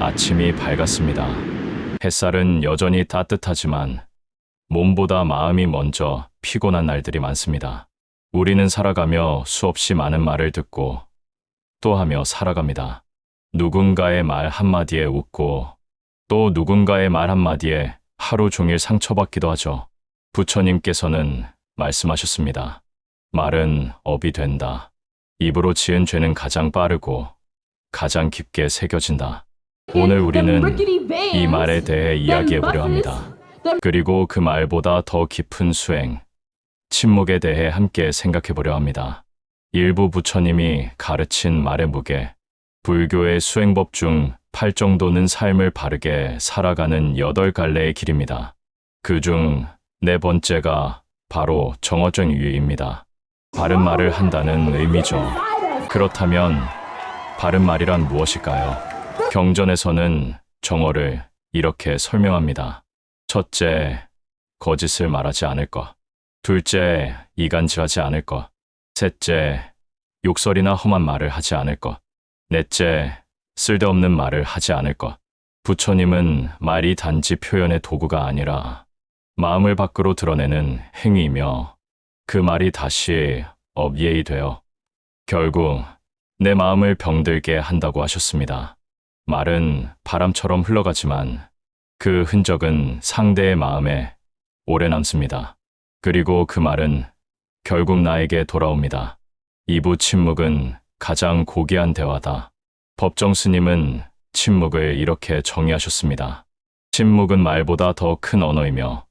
아침이 밝았습니다. 햇살은 여전히 따뜻하지만 몸보다 마음이 먼저 피곤한 날들이 많습니다. 우리는 살아가며 수없이 많은 말을 듣고 또 하며 살아갑니다. 누군가의 말 한마디에 웃고 또 누군가의 말 한마디에 하루 종일 상처받기도 하죠. 부처님께서는 말씀하셨습니다. 말은 업이 된다. 입으로 지은 죄는 가장 빠르고 가장 깊게 새겨진다. 오늘 우리는 이 말에 대해 이야기해 보려 합니다. 그리고 그 말보다 더 깊은 수행, 침묵에 대해 함께 생각해 보려 합니다. 일부 부처님이 가르친 말의 무게, 불교의 수행법 중 8정도는 삶을 바르게 살아가는 8갈래의 길입니다. 그 중 네 번째가 바로 정어정 유의입니다. 바른 말을 한다는 의미죠. 그렇다면 바른 말이란 무엇일까요? 경전에서는 정어를 이렇게 설명합니다. 첫째, 거짓을 말하지 않을 것. 둘째, 이간질하지 않을 것. 셋째, 욕설이나 험한 말을 하지 않을 것. 넷째, 쓸데없는 말을 하지 않을 것. 부처님은 말이 단지 표현의 도구가 아니라 마음을 밖으로 드러내는 행위이며 그 말이 다시 업예이 되어 결국 내 마음을 병들게 한다고 하셨습니다. 말은 바람처럼 흘러가지만 그 흔적은 상대의 마음에 오래 남습니다. 그리고 그 말은 결국 나에게 돌아옵니다. 이부 침묵은 가장 고귀한 대화다. 법정 스님은 침묵을 이렇게 정의하셨습니다. 침묵은 말보다 더 큰 언어이며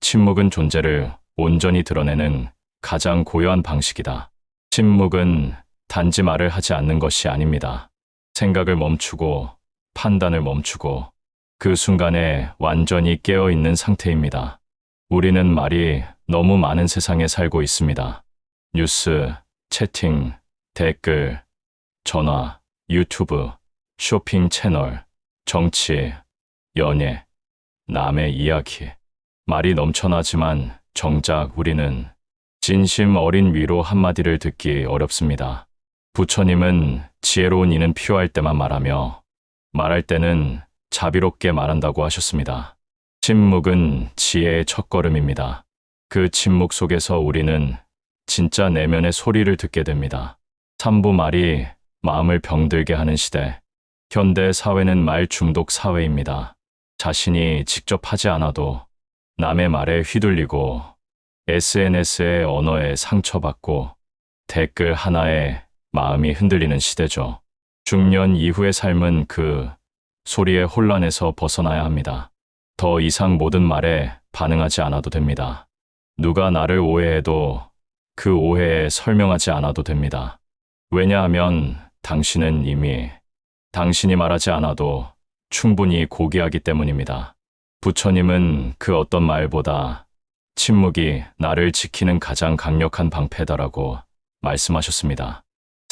침묵은 존재를 온전히 드러내는 가장 고요한 방식이다. 침묵은 단지 말을 하지 않는 것이 아닙니다. 생각을 멈추고 판단을 멈추고 그 순간에 완전히 깨어 있는 상태입니다. 우리는 말이 너무 많은 세상에 살고 있습니다. 뉴스, 채팅, 댓글, 전화, 유튜브, 쇼핑 채널, 정치, 연예, 남의 이야기. 말이 넘쳐나지만 정작 우리는 진심 어린 위로 한마디를 듣기 어렵습니다. 부처님은 지혜로운 이는 필요할 때만 말하며 말할 때는 자비롭게 말한다고 하셨습니다. 침묵은 지혜의 첫걸음입니다. 그 침묵 속에서 우리는 진짜 내면의 소리를 듣게 됩니다. 삼부 말이 마음을 병들게 하는 시대. 현대 사회는 말 중독 사회입니다. 자신이 직접 하지 않아도 남의 말에 휘둘리고 SNS의 언어에 상처받고 댓글 하나에 마음이 흔들리는 시대죠. 중년 이후의 삶은 그 소리의 혼란에서 벗어나야 합니다. 더 이상 모든 말에 반응하지 않아도 됩니다. 누가 나를 오해해도 그 오해에 설명하지 않아도 됩니다. 왜냐하면 당신은 이미 당신이 말하지 않아도 충분히 고귀하기 때문입니다. 부처님은 그 어떤 말보다 침묵이 나를 지키는 가장 강력한 방패다라고 말씀하셨습니다.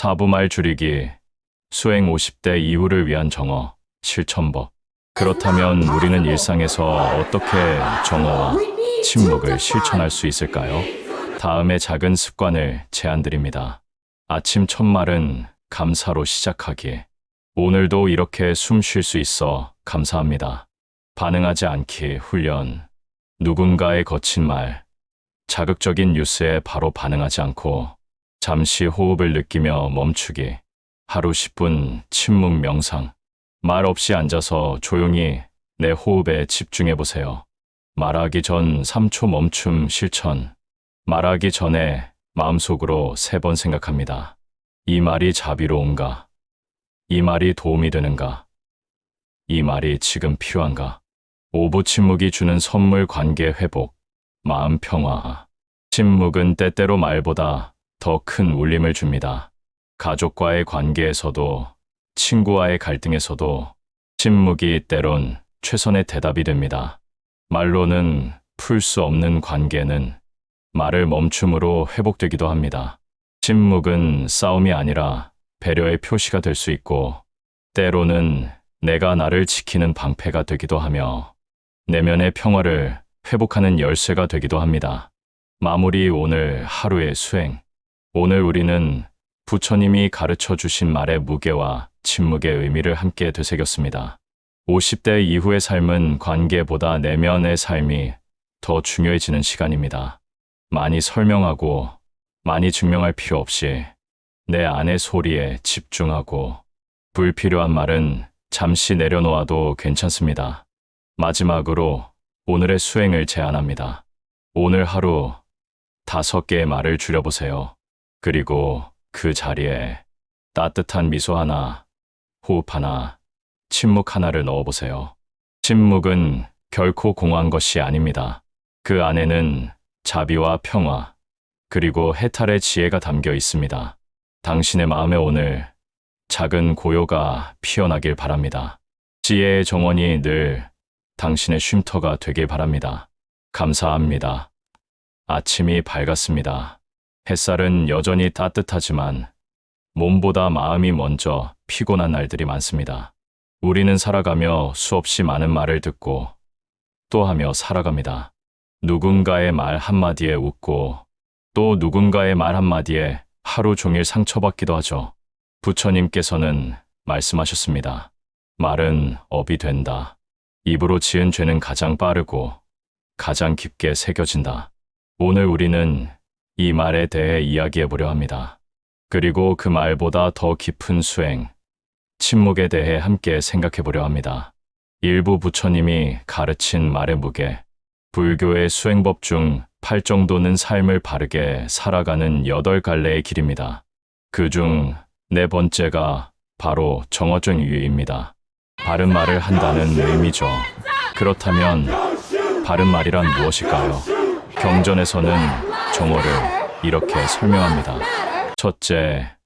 사부말 줄이기, 수행 50대 이후를 위한 정어, 실천법. 그렇다면 우리는 일상에서 어떻게 정어와 침묵을 실천할 수 있을까요? 다음의 작은 습관을 제안드립니다. 아침 첫 말은 감사로 시작하기. 오늘도 이렇게 숨 쉴 수 있어 감사합니다. 반응하지 않기 훈련. 누군가의 거친 말, 자극적인 뉴스에 바로 반응하지 않고 잠시 호흡을 느끼며 멈추기. 하루 10분 침묵 명상. 말 없이 앉아서 조용히 내 호흡에 집중해 보세요. 말하기 전 3초 멈춤 실천. 말하기 전에 마음속으로 세 번 생각합니다. 이 말이 자비로운가? 이 말이 도움이 되는가? 이 말이 지금 필요한가? 오부 침묵이 주는 선물 관계 회복, 마음 평화. 침묵은 때때로 말보다 더 큰 울림을 줍니다. 가족과의 관계에서도, 친구와의 갈등에서도 침묵이 때론 최선의 대답이 됩니다. 말로는 풀 수 없는 관계는 말을 멈춤으로 회복되기도 합니다. 침묵은 싸움이 아니라 배려의 표시가 될 수 있고, 때로는 내가 나를 지키는 방패가 되기도 하며, 내면의 평화를 회복하는 열쇠가 되기도 합니다. 마무리 오늘 하루의 수행. 오늘 우리는 부처님이 가르쳐 주신 말의 무게와 침묵의 의미를 함께 되새겼습니다. 50대 이후의 삶은 관계보다 내면의 삶이 더 중요해지는 시간입니다. 많이 설명하고 많이 증명할 필요 없이 내 안의 소리에 집중하고 불필요한 말은 잠시 내려놓아도 괜찮습니다. 마지막으로 오늘의 수행을 제안합니다. 오늘 하루 다섯 개의 말을 줄여보세요. 그리고 그 자리에 따뜻한 미소 하나, 호흡 하나, 침묵 하나를 넣어보세요. 침묵은 결코 공허한 것이 아닙니다. 그 안에는 자비와 평화, 그리고 해탈의 지혜가 담겨 있습니다. 당신의 마음에 오늘 작은 고요가 피어나길 바랍니다. 지혜의 정원이 늘 당신의 쉼터가 되길 바랍니다. 감사합니다. 아침이 밝았습니다. 햇살은 여전히 따뜻하지만 몸보다 마음이 먼저 피곤한 날들이 많습니다. 우리는 살아가며 수없이 많은 말을 듣고 또 하며 살아갑니다. 누군가의 말 한마디에 웃고 또 누군가의 말 한마디에 하루 종일 상처받기도 하죠. 부처님께서는 말씀하셨습니다. 말은 업이 된다. 입으로 지은 죄는 가장 빠르고 가장 깊게 새겨진다. 오늘 우리는 이 말에 대해 이야기해 보려 합니다. 그리고 그 말보다 더 깊은 수행, 침묵에 대해 함께 생각해 보려 합니다. 일부 부처님이 가르친 말의 무게, 불교의 수행법 중 8정도는 삶을 바르게 살아가는 8갈래의 길입니다. 그 중 네 번째가 바로 정어정 유의입니다. 바른 말을 한다는 의미죠. 그렇다면 바른 말이란 무엇일까요? 경전에서는 정어를 이렇게 설명합니다. 첫째,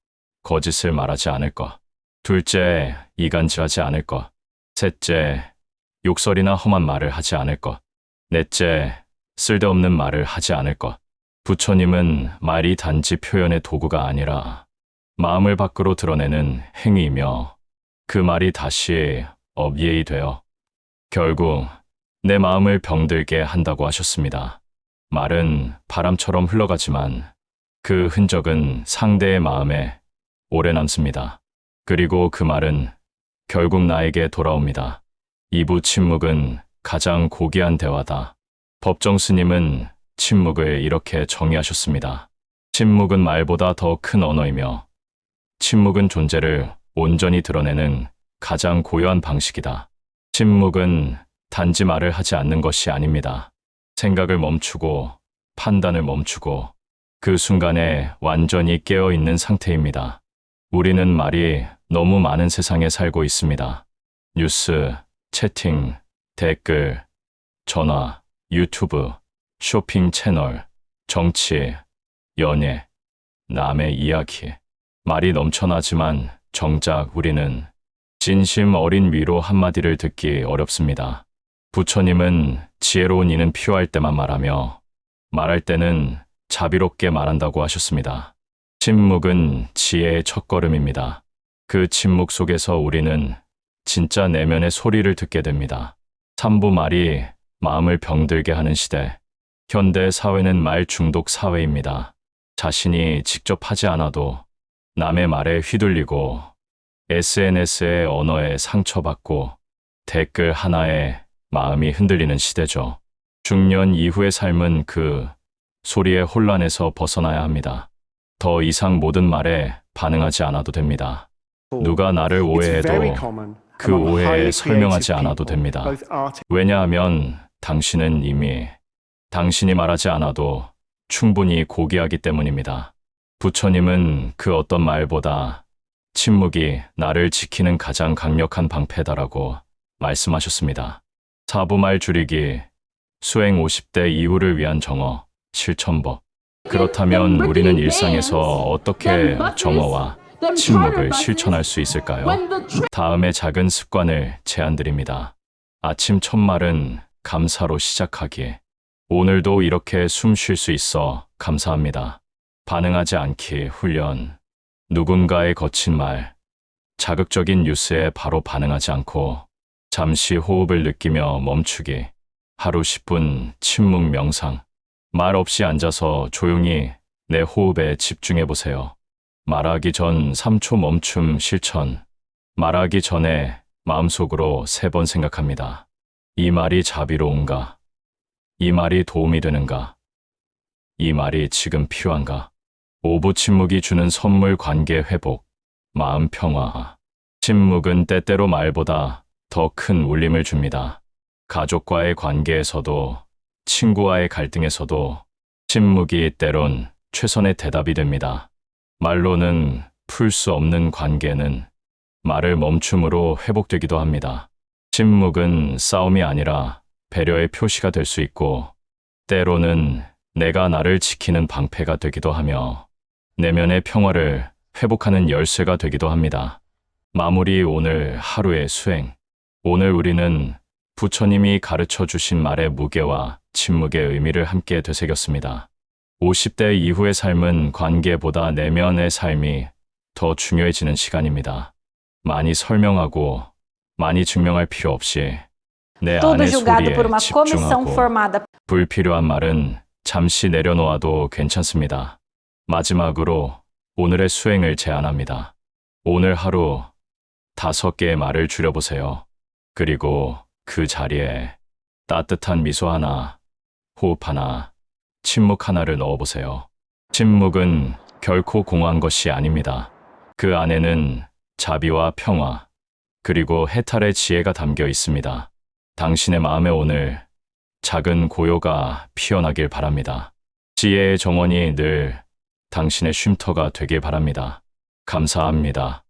거짓을 말하지 않을 것. 둘째, 이간질하지 않을 것. 셋째, 욕설이나 험한 말을 하지 않을 것. 넷째, 쓸데없는 말을 하지 않을 것. 부처님은 말이 단지 표현의 도구가 아니라 마음을 밖으로 드러내는 행위이며 그 말이 다시 업예이 되어 결국 내 마음을 병들게 한다고 하셨습니다. 말은 바람처럼 흘러가지만 그 흔적은 상대의 마음에 오래 남습니다. 그리고 그 말은 결국 나에게 돌아옵니다. 이부 침묵은 가장 고귀한 대화다. 법정 스님은 침묵을 이렇게 정의하셨습니다. 침묵은 말보다 더 큰 언어이며 침묵은 존재를 온전히 드러내는 가장 고요한 방식이다. 침묵은 단지 말을 하지 않는 것이 아닙니다. 생각을 멈추고 판단을 멈추고 그 순간에 완전히 깨어 있는 상태입니다. 우리는 말이 너무 많은 세상에 살고 있습니다. 뉴스, 채팅, 댓글, 전화, 유튜브, 쇼핑 채널, 정치, 연애, 남의 이야기. 말이 넘쳐나지만 정작 우리는 진심 어린 위로 한마디를 듣기 어렵습니다. 부처님은 지혜로운 이는 필요할 때만 말하며 말할 때는 자비롭게 말한다고 하셨습니다. 침묵은 지혜의 첫걸음입니다. 그 침묵 속에서 우리는 진짜 내면의 소리를 듣게 됩니다. 삼부 말이 마음을 병들게 하는 시대. 현대 사회는 말 중독 사회입니다. 자신이 직접 하지 않아도 남의 말에 휘둘리고 SNS의 언어에 상처받고 댓글 하나에 마음이 흔들리는 시대죠. 중년 이후의 삶은 그 소리의 혼란에서 벗어나야 합니다. 더 이상 모든 말에 반응하지 않아도 됩니다. 누가 나를 오해해도 그 오해에 설명하지 않아도 됩니다. 왜냐하면 당신은 이미 당신이 말하지 않아도 충분히 고귀하기 때문입니다. 부처님은 그 어떤 말보다 침묵이 나를 지키는 가장 강력한 방패다라고 말씀하셨습니다. 사부말 줄이기, 수행 50대 이후를 위한 정어, 실천법. 그렇다면 우리는 일상에서 어떻게 정어와 침묵을 실천할 수 있을까요? 다음의 작은 습관을 제안드립니다. 아침 첫 말은 감사로 시작하기. 오늘도 이렇게 숨 쉴 수 있어 감사합니다. 반응하지 않기 훈련. 누군가의 거친 말, 자극적인 뉴스에 바로 반응하지 않고 잠시 호흡을 느끼며 멈추기. 하루 10분 침묵 명상. 말 없이 앉아서 조용히 내 호흡에 집중해 보세요. 말하기 전 3초 멈춤 실천. 말하기 전에 마음속으로 세 번 생각합니다. 이 말이 자비로운가? 이 말이 도움이 되는가? 이 말이 지금 필요한가? 오부 침묵이 주는 선물 관계 회복, 마음 평화. 침묵은 때때로 말보다 더 큰 울림을 줍니다. 가족과의 관계에서도, 친구와의 갈등에서도 침묵이 때론 최선의 대답이 됩니다. 말로는 풀 수 없는 관계는 말을 멈춤으로 회복되기도 합니다. 침묵은 싸움이 아니라 배려의 표시가 될 수 있고, 때로는 내가 나를 지키는 방패가 되기도 하며, 내면의 평화를 회복하는 열쇠가 되기도 합니다. 마무리 오늘 하루의 수행. 오늘 우리는 부처님이 가르쳐 주신 말의 무게와 침묵의 의미를 함께 되새겼습니다. 50대 이후의 삶은 관계보다 내면의 삶이 더 중요해지는 시간입니다. 많이 설명하고 많이 증명할 필요 없이 내 안의 소리에 집중하고 불필요한 말은 잠시 내려놓아도 괜찮습니다. 마지막으로 오늘의 수행을 제안합니다. 오늘 하루 다섯 개의 말을 줄여보세요. 그리고 그 자리에 따뜻한 미소 하나, 호흡 하나, 침묵 하나를 넣어보세요. 침묵은 결코 공허한 것이 아닙니다. 그 안에는 자비와 평화, 그리고 해탈의 지혜가 담겨 있습니다. 당신의 마음에 오늘 작은 고요가 피어나길 바랍니다. 지혜의 정원이 늘 당신의 쉼터가 되길 바랍니다. 감사합니다.